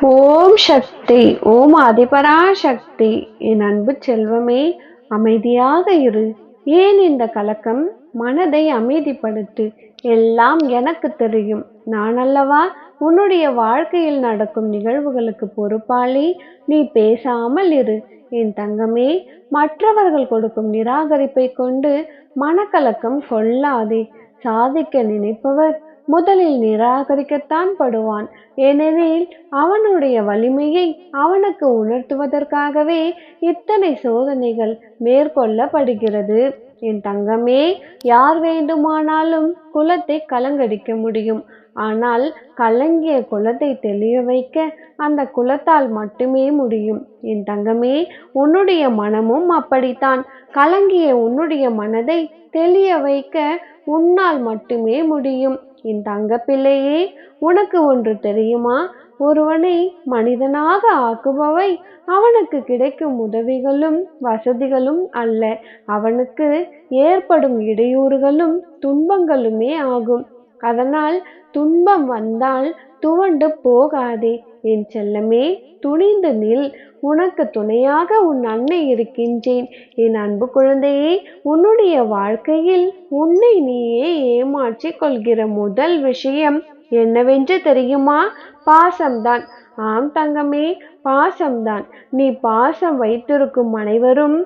ஓம் சக்தி ஓம் அதிபரா சக்தி என் அன்பு செல்வமே அமைதியாக இரு. ஏன் இந்த கலக்கம்? மனதை அமைதிப்படுத்து. எல்லாம் எனக்கு தெரியும். நான் அல்லவா? உன்னுடைய வாழ்க்கையில் நடக்கும் நிகழ்வுகளுக்கு பொறுப்பாளி. நீ பேசாமல் இரு. என் தங்கமே மற்றவர்கள் கொடுக்கும் நிராகரிப்பை கொண்டு மனக்கலக்கம் கொள்ளாதே. சாதிக்க நினைப்பவர் முதலில் நிராகரிக்கத்தான் படுவான். ஏனெனில் அவனுடைய வலிமையை அவனுக்கு உணர்த்துவதற்காகவே இத்தனை சோதனைகள் மேற்கொள்ளப்படுகிறது. என் தங்கமே யார் வேண்டுமானாலும் குலத்தை கலங்கடிக்க முடியும். ஆனால் கலங்கிய குலத்தை தெளிய வைக்க அந்த குலத்தால் மட்டுமே முடியும். என் தங்கமே உன்னுடைய மனமும் அப்படித்தான். கலங்கிய உன்னுடைய மனதை தெளிய வைக்க உன்னால் மட்டுமே முடியும். என் தங்க பிள்ளையே உனக்கு ஒன்று தெரியுமா? ஒருவனை மனிதனாக ஆக்குபவை அவனுக்கு கிடைக்கும் உதவிகளும் வசதிகளும் அல்ல. அவனுக்கு ஏற்படும் இடையூறுகளும் துன்பங்களுமே ஆகும். அதனால் துன்பம் வந்தால் துவண்டு போகாதே. என் செல்லமே துணிந்து நில். உனக்கு துணையாக உன் அன்னை இருக்கின்றேன். என் அன்பு குழந்தையே உன்னுடைய வாழ்க்கையில் உன்னை நீயே ஏமாற்றி கொள்கிற முதல் விஷயம் என்னவென்று தெரியுமா? பாசம்தான். ஆம் தங்கமே பாசம்தான். நீ பாசம் வைத்திருக்கும் அனைவரும்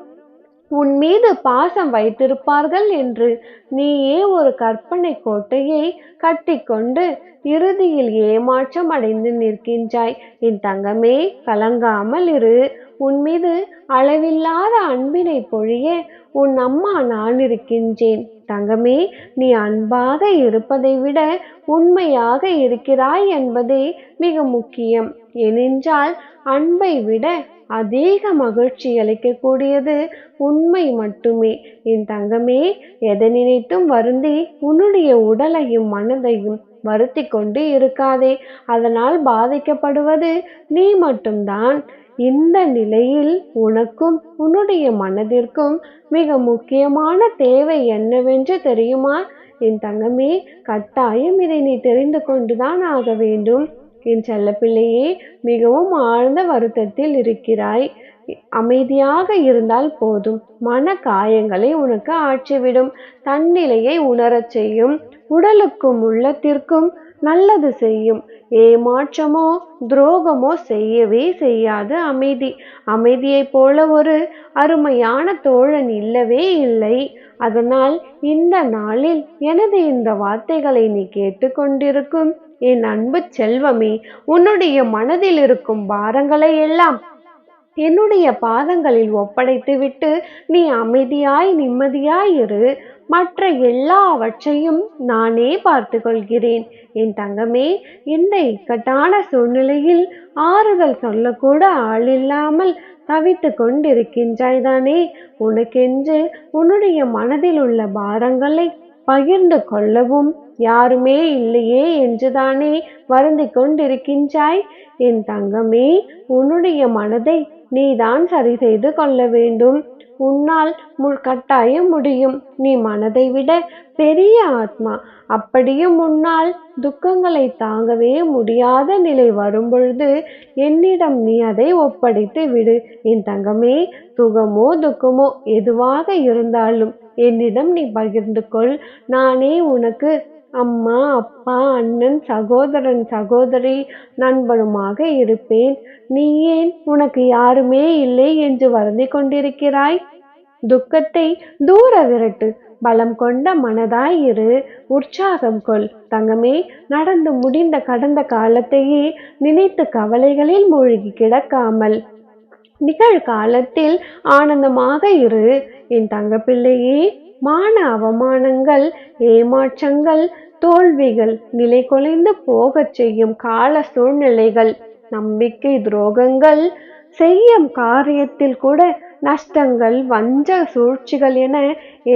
உன் மீது பாசம் வைத்திருப்பார்கள் என்று நீயே ஒரு கற்பனை கோட்டையை கட்டிக்கொண்டு இறுதியில் ஏமாற்றம் அடைந்து நிற்கின்றாய். என் தங்கமே கலங்காமல் இரு. உன் மீது அளவில்லாத அன்பினை பொழிய உன் அம்மா நான் இருக்கின்றேன். தங்கமே நீ அன்பாக இருப்பதை விட உண்மையாக இருக்கிறாய் என்பதே மிக முக்கியம். ஏனென்றால் அன்பை விட அதிக மகிழ்ச்சி அளிக்கக்கூடியது உண்மை மட்டுமே. என் தங்கமே எதை நினைத்தும் வருந்தி உன்னுடைய உடலையும் மனதையும் வருத்தி கொண்டு இருக்காதே. அதனால் பாதிக்கப்படுவது நீ மட்டும்தான். இந்த நிலையில் உனக்கும் உன்னுடைய மனதிற்கும் மிக முக்கியமான தேவை என்னவென்று தெரியுமா? என் தங்கமே கட்டாயம் இதை நீ தெரிந்து கொண்டுதான் ஆக வேண்டும். என் செல்லப்பிள்ளையே மிகவும் ஆழ்ந்த வருத்தத்தில் இருக்கிறாய். அமைதியாக இருந்தால் போதும். மன காயங்களை உனக்கு ஆற்றிவிடும். தன்னிலையை உணரச் செய்யும். உடலுக்கும் உள்ளத்திற்கும் நல்லது செய்யும். ஏமாற்றமோ துரோகமோ செய்யவே செய்யாது அமைதி. அமைதியைப் போல ஒரு அருமையான தோழன் இல்லவே இல்லை. அதனால் இந்த நாளில் எனது இந்த வார்த்தைகளை நீ கேட்டுக்கொண்டிருக்கும். என் அன்பு செல்வமே உன்னுடைய மனதில் இருக்கும் பாரங்களை எல்லாம் என்னுடைய பாதங்களில் ஒப்படைத்துவிட்டு நீ அமைதியாய் நிம்மதியாய் இரு. மற்ற எல்லாவற்றையும் நானே பார்த்து கொள்கிறேன். என் தங்கமே இந்த இக்கட்டான சூழ்நிலையில் ஆறுதல் சொல்லக்கூட ஆளில்லாமல் தவித்து கொண்டிருக்கின்றாய் தானே உனக்கென்று உன்னுடைய மனதில் உள்ள பாரங்களை பகிர்ந்து கொள்ளவும் யாருமே இல்லையே என்றுதானே வருந்தி கொண்டிருக்கின்றாய்? என் தங்கமே உன்னுடைய மனதை நீதான் சரி செய்து கொள்ள வேண்டும். உன்னால் முள் கட்டாயம் முடியும். நீ மனதை விட பெரிய ஆத்மா. அப்படியும் உன்னால் துக்கங்களை தாங்கவே முடியாத நிலை வரும்பொழுது என்னிடம் நீ அதை ஒப்படைத்து விடு. என் தங்கமே சுகமோ துக்கமோ எதுவாக இருந்தாலும் என்னிடம் நீ பகிர்ந்து கொள். நானே உனக்கு அம்மா அப்பா அண்ணன் சகோதரன் சகோதரி நண்பனுமாக இருப்பேன். நீ ஏன் உனக்கு யாருமே இல்லை என்று வருந்தி கொண்டிருக்கிறாய்? துக்கத்தை தூர விரட்டு. பலம் கொண்ட மனதாய் இரு. உற்சாகம் கொள். தங்கமே நடந்து முடிந்த கடந்த காலத்தையே நினைத்து கவலைகளில் மூழ்கி கிடக்காமல். நிகழ்காலத்தில் ஆனந்தமாக இரு. என் தங்கப்பிள்ளையே மான அவமானங்கள் ஏமாற்றங்கள் தோல்விகள் நிலை குலைந்து போகச் செய்யும் கால சூழ்நிலைகள் நம்பிக்கை துரோகங்கள் செய்யும் காரியத்தில் கூட நஷ்டங்கள் வஞ்ச சூழ்ச்சிகள் என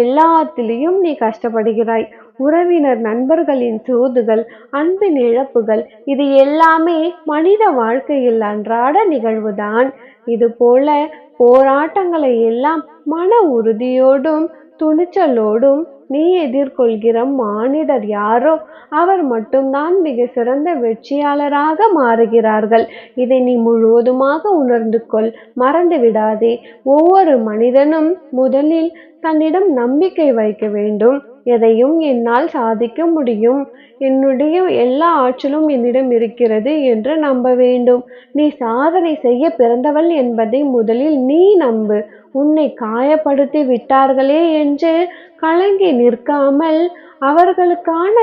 எல்லாத்திலையும் நீ கஷ்டப்படுகிறாய். உறவினர் நண்பர்களின் சூதுகள் அன்பின் இழப்புகள் இது எல்லாமே மனித வாழ்க்கையில் அன்றாட நிகழ்வுதான். இது போல போராட்டங்களை எல்லாம் மன உறுதியோடும் துணிச்சலோடும் நீ எதிர்கொள்கிற மானிடர் யாரோ அவர் மட்டும்தான் மிக சிறந்த வெற்றியாளராக மாறுகிறார்கள். இதை நீ முழுவதுமாக உணர்ந்து கொள். மறந்து விடாதே. ஒவ்வொரு மனிதனும் முதலில் தன்னிடம் நம்பிக்கை வைக்க வேண்டும். எதையும் என்னால் சாதிக்க முடியும். என்னுடைய எல்லா ஆற்றலும் என்னிடம் இருக்கிறது என்று நம்ப வேண்டும். நீ சாதனை செய்ய பிறந்தவள் என்பதை முதலில் நீ நம்பு. உன்னை காயப்படுத்தி விட்டார்களே என்று கலங்கி நிற்காமல் அவர்களுக்கான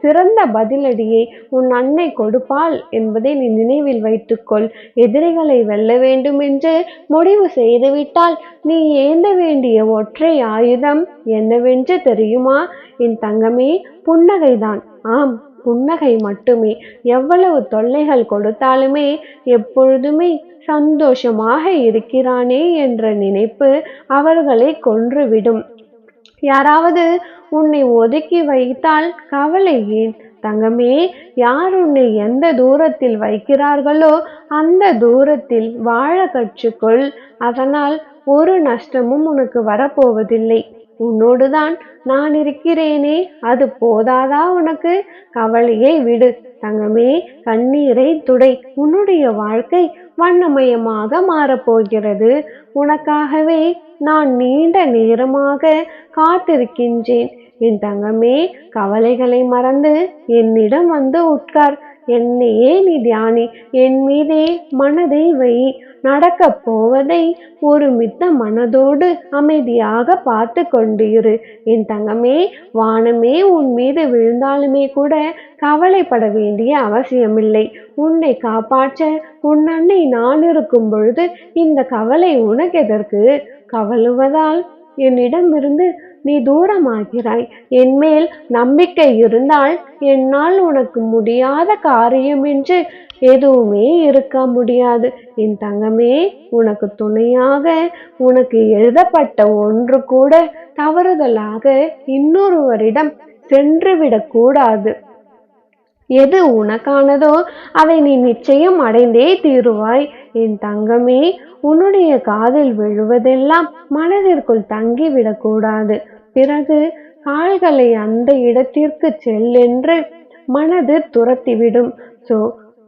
சிறந்த பதிலடியை உன் அன்னை கொடுப்பாள் என்பதை நீ நினைவில் வைத்துக்கொள். எதிரிகளை வெல்ல வேண்டும் என்று முடிவு செய்துவிட்டால் நீ ஏந்த வேண்டிய ஒற்றை ஆயுதம் என்னவென்று தெரியுமா? என் தங்கமே புன்னகைதான். ஆம் புன்னகை மட்டுமே. எவ்வளவு தொல்லைகள் கொடுத்தாலுமே எப்பொழுதுமே சந்தோஷமாக இருக்கிறானே என்ற நினைப்பு அவர்களை கொன்றுவிடும். யாராவது உன்னை ஒதுக்கி வைத்தால் கவலை ஏன்? தங்கமே யார் உன்னை எந்த தூரத்தில் வைக்கிறார்களோ அந்த தூரத்தில் வாழ கற்றுக்கொள். அதனால் ஒரு நஷ்டமும் உனக்கு வரப்போவதில்லை. உன்னோடுதான் நான் இருக்கிறேனே. அது போதாதா உனக்கு? கவலையை விடு. தங்கமே கண்ணீரை துடை. உன்னுடைய வாழ்க்கை வண்ணமயமாக மாறப்போகிறது. உனக்காகவே நான் நீண்ட நேரமாக காத்திருக்கின்றேன். என் தங்கமே கவலைகளை மறந்து என்னிடம் வந்து உட்கார். என்னையே நீ தியானி? என் மீதே மனதை வை நடக்கப் போவதை ஒரு மித்த மனதோடு அமைதியாக பார்த்து கொண்டு என் தங்கமே வானமே உன் மீது விழுந்தாலுமே கூட கவலைப்பட வேண்டிய அவசியமில்லை. உன்னை காப்பாற்ற உன் அன்னை நான் இருக்கும் பொழுது இந்த கவலை உனக்கு எதற்கு கவலுவதால் என்னிடமிருந்து நீ தூரமாகிறாய். என்மேல் நம்பிக்கை இருந்தால் என்னால் உனக்கு முடியாத காரியம் என்று எதுவுமே இருக்க முடியாது. என் தங்கமே உனக்கு துணையாக உனக்கு எழுதப்பட்ட ஒன்று கூட தவறுதலாக இன்னொருவரிடம் சென்றுவிடக்கூடாது எது உனக்கானதோ அதை நீ நிச்சயம் அடைந்தே தீருவாய். என் தங்கமே உன்னுடைய காதில் விழுவதெல்லாம் மனதிற்குள் தங்கிவிடக்கூடாது பிறகு கால்களை அந்த இடத்திற்கு செல்லென்று மனது துரத்திவிடும். சோ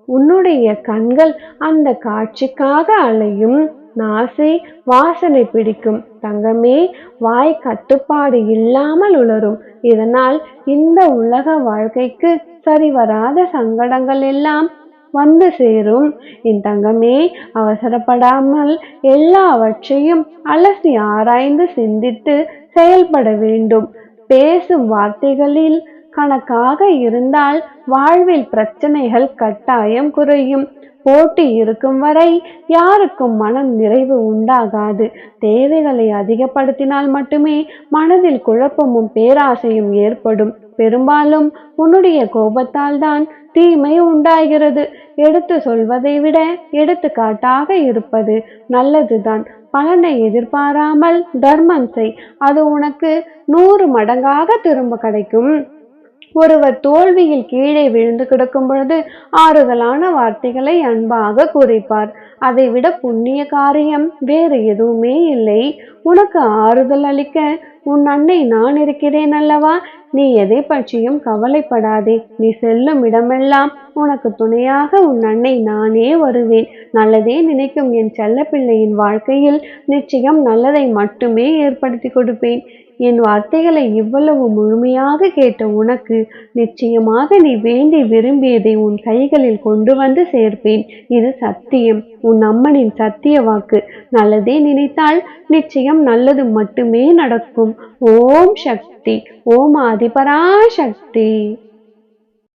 உன்னுடைய கண்கள் அந்த காட்சிக்காக அலையும். நாசை வாசனை பிடிக்கும். தங்கமே வாய் கட்டுப்பாடு இல்லாமல் உளரும் இதனால் இந்த உலக வாழ்க்கைக்கு சரிவராத சங்கடங்கள் எல்லாம் வந்து சேரும். என் தங்கமே அவசரப்படாமல் எல்லாவற்றையும் அலசி ஆராய்ந்து சிந்தித்து செயல்பட வேண்டும். பேசும் வார்த்தைகளில் கணக்காக இருந்தால் வாழ்வில் பிரச்சனைகள் கட்டாயம் குறையும். போட்டி இருக்கும் வரை யாருக்கும் மனம் நிறைவு உண்டாகாது. தேவைகளை அதிகப்படுத்தினால் மட்டுமே மனதில் குழப்பமும் பேராசையும் ஏற்படும். பெரும்பாலும் உன்னுடைய கோபத்தால் தான் தீமை உண்டாகிறது. எடுத்து சொல்வதை விட எடுத்துக்காட்டாக இருப்பது நல்லதுதான். பலனை எதிர்பாராமல் தர்மம் செய். அது உனக்கு நூறு மடங்காக திரும்ப கிடைக்கும். ஒருவர் தோல்வியில் கீழே விழுந்து கிடக்கும் பொழுது ஆறுதலான வார்த்தைகளை அன்பாக குறிப்பார். அதைவிட புண்ணிய காரியம் வேறு எதுவுமே இல்லை. உனக்கு ஆறுதல் அளிக்க உன் அன்னை நான் இருக்கிறேன் அல்லவா? நீ எதை பற்றியும் கவலைப்படாதே. நீ செல்லும் இடமெல்லாம் உனக்கு துணையாக உன் அன்னை நானே வருவேன். நல்லதே நினைக்கும் என் செல்லப்பிள்ளையின் வாழ்க்கையில் நிச்சயம் நல்லதை மட்டுமே ஏற்படுத்தி கொடுப்பேன். என் வார்த்தைகளை இவ்வளவு முழுமையாக கேட்ட உனக்கு நிச்சயமாக நீ வேண்டி விரும்பியதை உன் கைகளில் கொண்டு வந்து சேர்ப்பேன். இது சத்தியம். உன் அம்மனின் சத்திய வாக்கு. நல்லதே நினைத்தால் நிச்சயம் நல்லது மட்டுமே நடக்கும். ஓம் சக்தி. ஓம் ஆதிபராசக்தி